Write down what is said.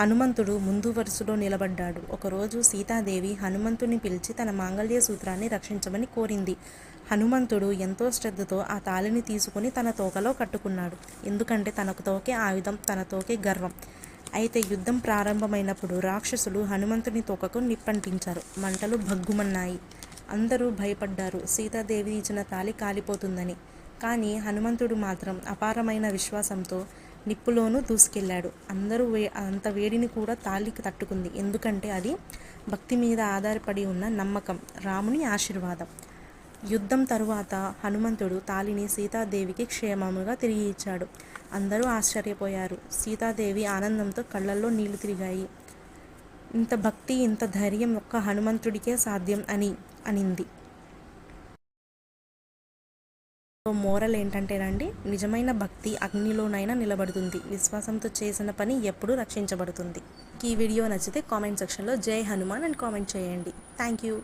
హనుమంతుడు ముందు వరుసలో నిలబడ్డాడు. ఒకరోజు సీతాదేవి హనుమంతుని పిలిచి తన మాంగళ్య సూత్రాన్ని రక్షించమని కోరింది. హనుమంతుడు ఎంతో శ్రద్ధతో ఆ తాళిని తీసుకుని తన తోకలో కట్టుకున్నాడు. ఎందుకంటే తన తోకే ఆయుధం తన తోకే గర్వం. అయితే యుద్ధం ప్రారంభమైనప్పుడు రాక్షసులు హనుమంతుని తోకకు నిప్పంటించారు. మంటలు భగ్గుమన్నాయి. అందరూ భయపడ్డారు. సీతాదేవి ఇచ్చిన తాళి కాలిపోతుందని. కానీ హనుమంతుడు మాత్రం అపారమైన విశ్వాసంతో నిప్పులోనూ దూసుకెళ్ళాడు. అందరూ వే అంత వేడిని కూడా తాళికి తట్టుకుంది. ఎందుకంటే అది భక్తి మీద ఆధారపడి ఉన్న నమ్మకం రాముని ఆశీర్వాదం. యుద్ధం తరువాత హనుమంతుడు తాళిని సీతాదేవికి క్షేమముగా తిరిగి ఇచ్చాడు. అందరూ ఆశ్చర్యపోయారు. సీతాదేవి ఆనందంతో కళ్ళల్లో నీళ్ళు తిరిగాయి. ఇంత భక్తి ఇంత ధైర్యం ఒక్క హనుమంతుడికే సాధ్యం అని అనింది. సో మోరల్ ఏంటంటేనండి నిజమైన భక్తి అగ్నిలోనైనా నిలబడుతుంది. విశ్వాసంతో చేసిన పని ఎప్పుడూ రక్షించబడుతుంది. ఈ వీడియో నచ్చితే కామెంట్ సెక్షన్లో జై హనుమాన్ అని కామెంట్ చేయండి. Thank you.